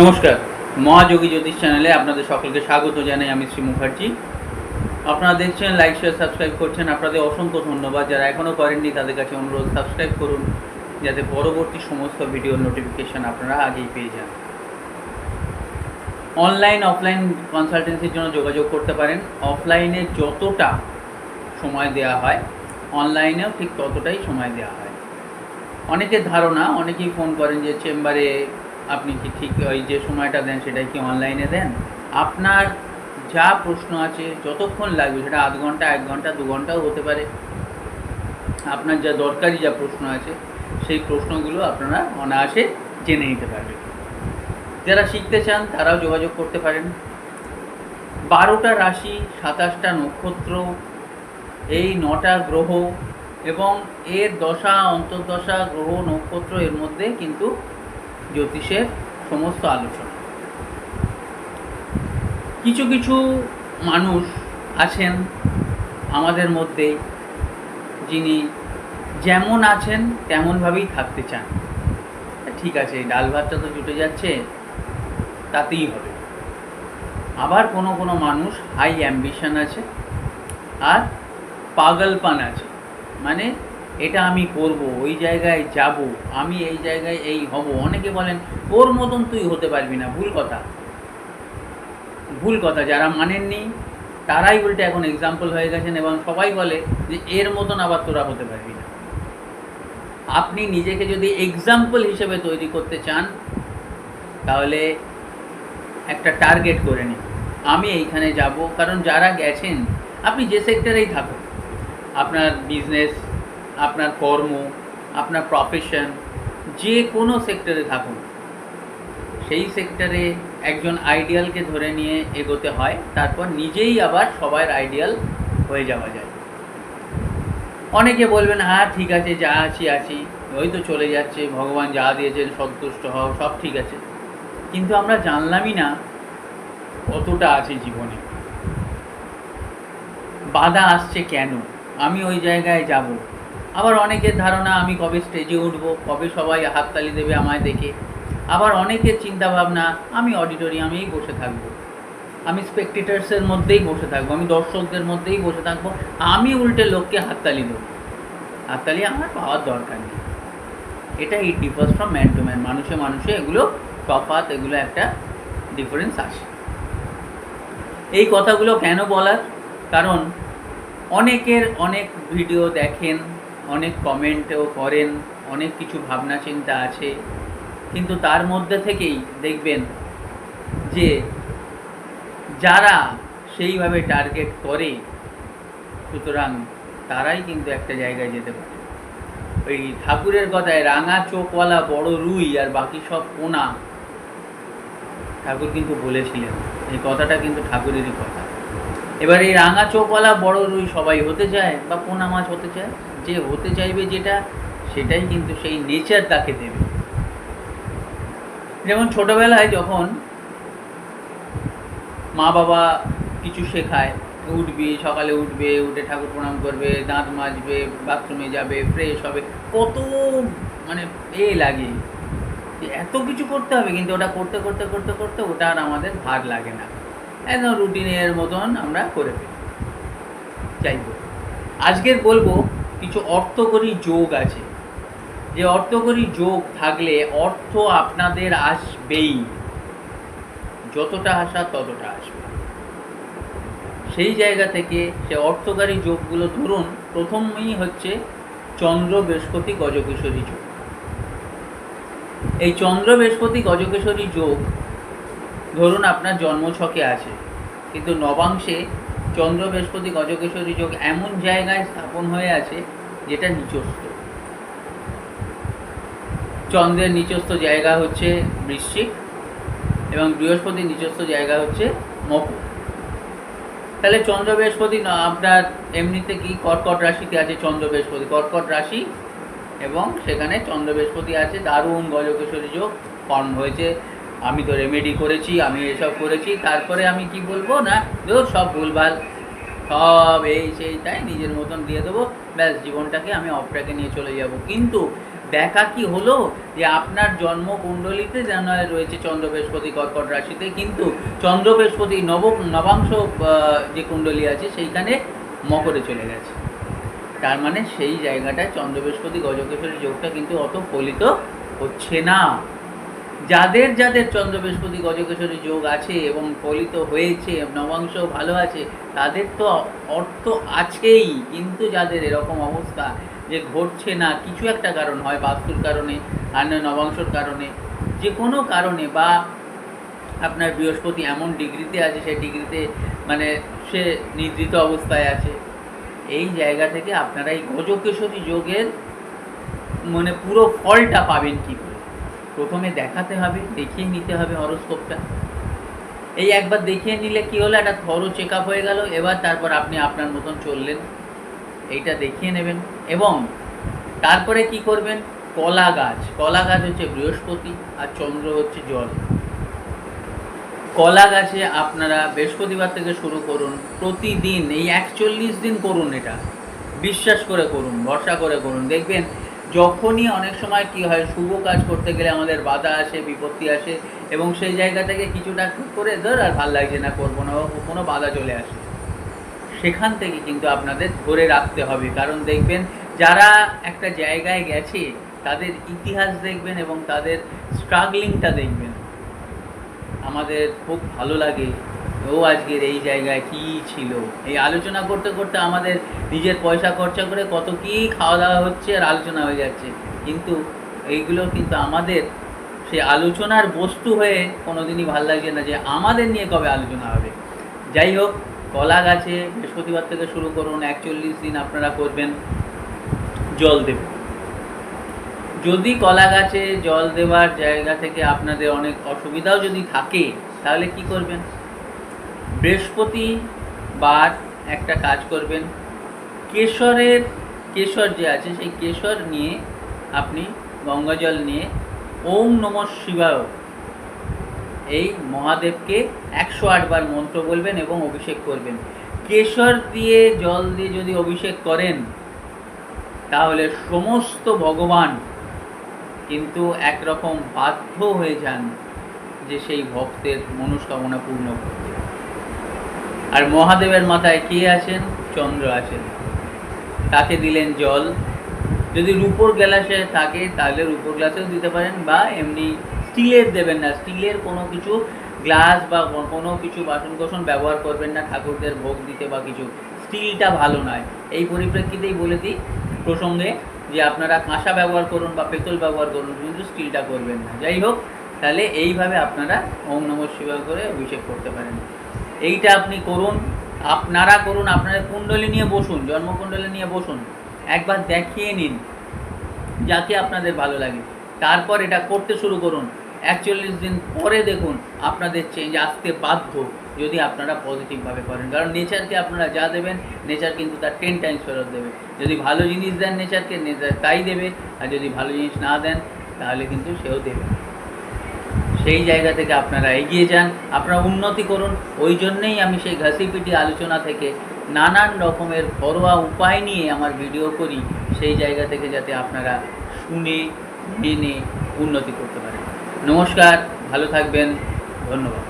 নমস্কার। মহাযোগী জ্যোতিষ চ্যানেলে আপনাদের সকলকে স্বাগত জানাই আমি শ্রী মুখার্জি। আপনারা দেখছেন লাইক শেয়ার সাবস্ক্রাইব করছেন। আপনাদের অসংখ্য ধন্যবাদ। যারা এখনও করেননি, তাদের কাছে অনুরোধ সাবস্ক্রাইব করুন। যাতে পরবর্তী সমস্ত ভিডিওর নোটিফিকেশান আপনারা আগেই পেয়ে যান। অনলাইন অফলাইন কনসালটেন্সির জন্য যোগাযোগ করতে পারেন। অফলাইনে যতটা সময় দেওয়া হয় অনলাইনেও ঠিক ততটাই সময় দেওয়া হয়। অনেকের ধারণা, অনেকেই ফোন করেন যে, চেম্বারে আপনি কি ঠিক ওই যে সময়টা দেন সেটাই কি অনলাইনে দেন? আপনার যা প্রশ্ন আছে, যতক্ষণ লাগবে, সেটা আধ ঘণ্টা, এক ঘণ্টা, দু ঘন্টাও হতে পারে। আপনার যা দরকারি যা প্রশ্ন আছে, সেই প্রশ্নগুলো আপনারা অনায়াসে জেনে নিতে পারবেন। যারা শিখতে চান, তারাও যোগাযোগ করতে পারেন। বারোটা রাশি, সাতাশটা নক্ষত্র, এই নটা গ্রহ এবং এর দশা, অন্তর্দশা, গ্রহ, নক্ষত্র এর মধ্যে কিন্তু জ্যোতিষের সমস্ত আলোচনা। কিছু কিছু মানুষ আছেন আমাদের মধ্যে যিনি যেমন আছেন তেমনভাবেই থাকতে চান। ঠিক আছে ডাল ভাতটা তো জুটে যাচ্ছে, তাতেই হবে। আবার কোনো কোনো মানুষ হাই অ্যাম্বিশন আছে আর পাগলপান আছে। মানে এটা আমি করব, ওই জায়গায় যাব, আমি এই জায়গায় এই হব। অনেকে বলেন ওর মতন তুই হতে পারবি না। ভুল কথা। ভুল কথা, যারা মানেননি, তারাই উল্টে এখন এক্সাম্পল হয়ে গেছেন এবং সবাই বলে যে, এর মতন আবার তোরা হতে পারবি না। আপনি নিজেকে যদি এক্সাম্পল হিসেবে তৈরি করতে চান, তাহলে একটা টার্গেট করে নিন। আমি এইখানে যাব, কারণ যারা গেছেন, আপনি যে সেক্টরেই থাকুন। আপনার বিজনেস আপনার কর্ম, আপনার প্রফেশন যে কোনো সেক্টরে থাকুন। সেই সেক্টরে একজন আইডিয়ালকে ধরে নিয়ে এগোতে হয়, তারপর নিজেই আবার সবার আইডিয়াল হয়ে যাওয়া যায়। অনেকে বলবেন হ্যাঁ ঠিক আছে, যা আছি আছি। ওই তো চলে যাচ্ছে, ভগবান যা দিয়েছেন, সন্তুষ্ট হও, সব ঠিক আছে। কিন্তু আমরা জানলামই না কতটা আছে জীবনে। বাধা আসছে কেন? আমি ওই জায়গায় যাব। আবার অনেকের ধারণা, আমি কবে স্টেজে উঠব, কবে সবাই হাততালি দেবে আমায় দেখে। আবার অনেকের চিন্তা ভাবনা আমি অডিটোরিয়ামেই বসে থাকব। আমি স্পেকটেটার্সের মধ্যেই বসে থাকব, আমি দর্শকদের মধ্যেই বসে থাকব, আমি উল্টে লোককে হাততালি দেবো। হাততালি আমার পাওয়ার দরকার নেই। এটা it differs from man to man মানুষে মানুষে এগুলো তফাৎ, এগুলো একটা ডিফারেন্স আসে। এই কথাগুলো কেন বলার? কারণ অনেকের অনেক ভিডিও দেখেন অনেক কমেন্টও করেন, অনেক কিছু ভাবনা চিন্তা আছে। কিন্তু তার মধ্যে থেকেই দেখবেন যে যারা সেইভাবে টার্গেট করে, সুতরাং তারাই কিন্তু একটা জায়গায় যেতে পারে। ওই ঠাকুরের কথায় রাঙা চোখওয়ালা বড় রুই আর বাকি সব কোনা ঠাকুর কিন্তু বলেছিলেন। এই কথাটা কিন্তু ঠাকুরেরই কথা। এবার এই রাঙা চোখওয়ালা বড় রুই সবাই হতে চায় বা পোনা মাছ হতে চায়? যে হতে চাইবে যেটা, সেটাই কিন্তু সেই নেচার তাকে দেবে। যেমন ছোটবেলায় যখন মা বাবা কিছু শেখায়, উঠবি, সকালে উঠবে, উঠে ঠাকুর প্রণাম করবে, দাঁত মাজবে বাথরুমে যাবে ফ্রেশ হবে, কত মানে এ লাগে এত কিছু করতে হবে কিন্তু ওটা করতে করতে করতে করতে ওটা আর আমাদের ভার লাগে না। একদম রুটিনের মতন আমরা করে ফেলি। হোক, আজকের বলব কিছু অর্থকরী যোগ আছে। যে অর্থকরী যোগ থাকলে অর্থ আপনাদের আসবেই। যতটা আসা ততটা আসবে। সেই জায়গা থেকে সে অর্থকারী যোগগুলো ধরুন, প্রথমেই হচ্ছে চন্দ্র, বৃহস্পতি, গজকেশরী যোগ। এই চন্দ্র, বৃহস্পতি, গজকেশরী যোগ ধরুন আপনার জন্মছকে আছে, কিন্তু নবাংশে চন্দ্র বৃহস্পতি গজকেশরী যোগ এমন জায়গায় স্থাপন হয়ে আছে যেটা নিচস্থ। চন্দ্রের নিচস্থ জায়গা হচ্ছে বৃশ্চিক এবং বৃহস্পতির নিচস্থ জায়গা হচ্ছে মকর। তাহলে চন্দ্র বৃহস্পতি না, আপনার এমনিতে কি কর্কট রাশিতে আছে চন্দ্র বৃহস্পতি? কর্কট রাশি এবং সেখানে চন্দ্র বৃহস্পতি আছে, দারুণ গজকেশরী যোগ ফর্ম হয়েছে। আমি তো রেমেডি করেছি, আমি এসব করেছি, তারপরে আমি কি বলব না? ধর সব ভুলভাল। সব এই সেই তাই নিজের মতন দিয়ে দেবো। ব্যাস, জীবনটাকে আমি অপটাকে নিয়ে চলে যাব। কিন্তু দেখা কি হলো যে আপনার জন্ম কুণ্ডলিতে যেন রয়েছে চন্দ্র বৃহস্পতি কর্কট রাশিতে, কিন্তু চন্দ্র বৃহস্পতি নব নবাংশ যে কুণ্ডলী আছে, সেইখানে মকরে চলে গেছে। তার মানে সেই জায়গাটায় চন্দ্র বৃহস্পতি গজকেশ্বরী যোগটা কিন্তু অত ফলিত হচ্ছে না। যাদের যাদের চন্দ্র বৃহস্পতি গজকেশ্বরী যোগ আছে এবং ফলিত হয়েছে, নবাংশ ভালো আছে, তাদের তো অর্থ আছেই। কিন্তু যাদের এরকম অবস্থা যে ঘটছে না, কিছু একটা কারণ হয়, বাস্তুর কারণে আর নয় নবাংশর কারণে, যে কোনো কারণে বা আপনার বৃহস্পতি এমন ডিগ্রিতে আছে, সেই ডিগ্রিতে মানে সে নিদ্রিত অবস্থায় আছে। এই জায়গা থেকে আপনারা এই গজকেশ্বরী যোগের মানে পুরো ফলটা পাবেন কী প্রথমে দেখাতে হবে, দেখিয়ে নিতে হবে হরস্কোপটা। এই একবার দেখিয়ে নিলে কি হলো? একটা থরো চেক হয়ে গেল। এবার তারপর আপনি আপনার মতন চললেন। এইটা দেখিয়ে নেবেন এবং তারপরে কি করবেন? কলা গাছ। কলা গাছ হচ্ছে বৃহস্পতি আর চন্দ্র হচ্ছে জল। কলা গাছে আপনারা বৃহস্পতিবার থেকে শুরু করুন। প্রতিদিন এই একচল্লিশ দিন করুন এটা। বিশ্বাস করে করুন, ভরসা করে করুন। দেখবেন যখনই অনেক সময় কি হয়, শুভ কাজ করতে গেলে আমাদের বাধা আসে, বিপত্তি আসে এবং সেই জায়গা থেকে কিছুটা করে ধর আর ভালো লাগছে না, করব না, কোনো বাধা চলে আসে। সেখান থেকে কিন্তু আপনাদের ধরে রাখতে হবে। কারণ দেখবেন, যারা একটা জায়গায় গেছে, তাদের ইতিহাস দেখবেন এবং তাদের স্ট্রাগলিংটা দেখবেন। আমাদের খুব ভালো লাগে ও আজকের এই জায়গায় কি ছিল? এই আলোচনা করতে করতে আমাদের নিজের পয়সা খরচা করে কত কি খাওয়া দাওয়া হচ্ছে আর আলোচনা হয়ে যাচ্ছে। কিন্তু এইগুলো কিন্তু আমাদের সেই আলোচনার বস্তু হয়ে কোনোদিনই ভালো লাগছে না যে আমাদের নিয়ে কবে আলোচনা হবে। যাই হোক, কলা গাছে বৃহস্পতিবার থেকে শুরু করুন, একচল্লিশ দিন আপনারা করবেন জল দেবেন যদি কলা গাছে জল দেওয়ার জায়গা থেকে আপনাদের অনেক অসুবিধাও যদি থাকে, তাহলে কি করবেন? বৃহস্পতিবার একটা কাজ করবেন। কেশরের, কেশর যে আছে, সেই কেশর নিয়ে আপনি গঙ্গা জল নিয়ে ওম নম শিবায় এই মহাদেবকে একশো আটবার মন্ত্র বলবেন এবং অভিষেক করবেন। কেশর দিয়ে, জল দিয়ে যদি অভিষেক করেন, তাহলে সমস্ত ভগবান কিন্তু একরকম বাধ্য হয়ে যান যে সেই ভক্তের মনস্কামনা পূর্ণ করতে। আর মহাদেবের মাথায় কে আছেন? চন্দ্র আছেন। তাকে দিলেন জল। যদি রূপোর গ্লাসে থাকে, তাহলে রূপোর গ্লাসেও দিতে পারেন, বা এমনি স্টিলের দেবেন না। স্টিলের কোনো কিছু, গ্লাস বা কোনো কিছু বাসন কোসন ব্যবহার করবেন না, ঠাকুরদের ভোগ দিতে বা কিছু। স্টিলটা ভালো নয়। এই পরিপ্রেক্ষিতেই বলে দিই প্রসঙ্গে যে আপনারা কাঁসা ব্যবহার করুন বা পেতল ব্যবহার করুন, কিন্তু স্টিলটা করবেন না। যাই হোক, তাহলে এইভাবে আপনারা ওম নম শিবায় করে অভিষেক করতে পারেন। এইটা আপনি করুন, আপনারা করুন আপনারা কুণ্ডলী নিয়ে বসুন, জন্মকুণ্ডলী নিয়ে বসুন, একবার দেখিয়ে নিন যাকে আপনাদের ভালো লাগে। তারপর এটা করতে শুরু করুন। একচল্লিশ দিন পরে দেখুন আপনাদের চেঞ্জ আসতে বাধ্য, যদি আপনারা পজিটিভভাবে করেন। কারণ নেচারকে আপনারা যা দেবেন, নেচার কিন্তু তার টেন টাইমস ফেরত দেবে। যদি ভালো জিনিস দেন নেচারকে, নেচার তাই দেবে। আর যদি ভালো জিনিস না দেন, তাহলে কিন্তু সেও দেবে। সেই জায়গা থেকে আপনারা এগিয়ে যান, আপনারা উন্নতি করুন। ওই জন্যেই আমি সেই ঘাসিপিটি আলোচনা থেকে নানান রকমের ঘরোয়া উপায় নিয়ে আমার ভিডিও করি, সেই জায়গা থেকে যাতে আপনারা শুনে, মেনে উন্নতি করতে পারেন। নমস্কার, ভালো থাকবেন, ধন্যবাদ।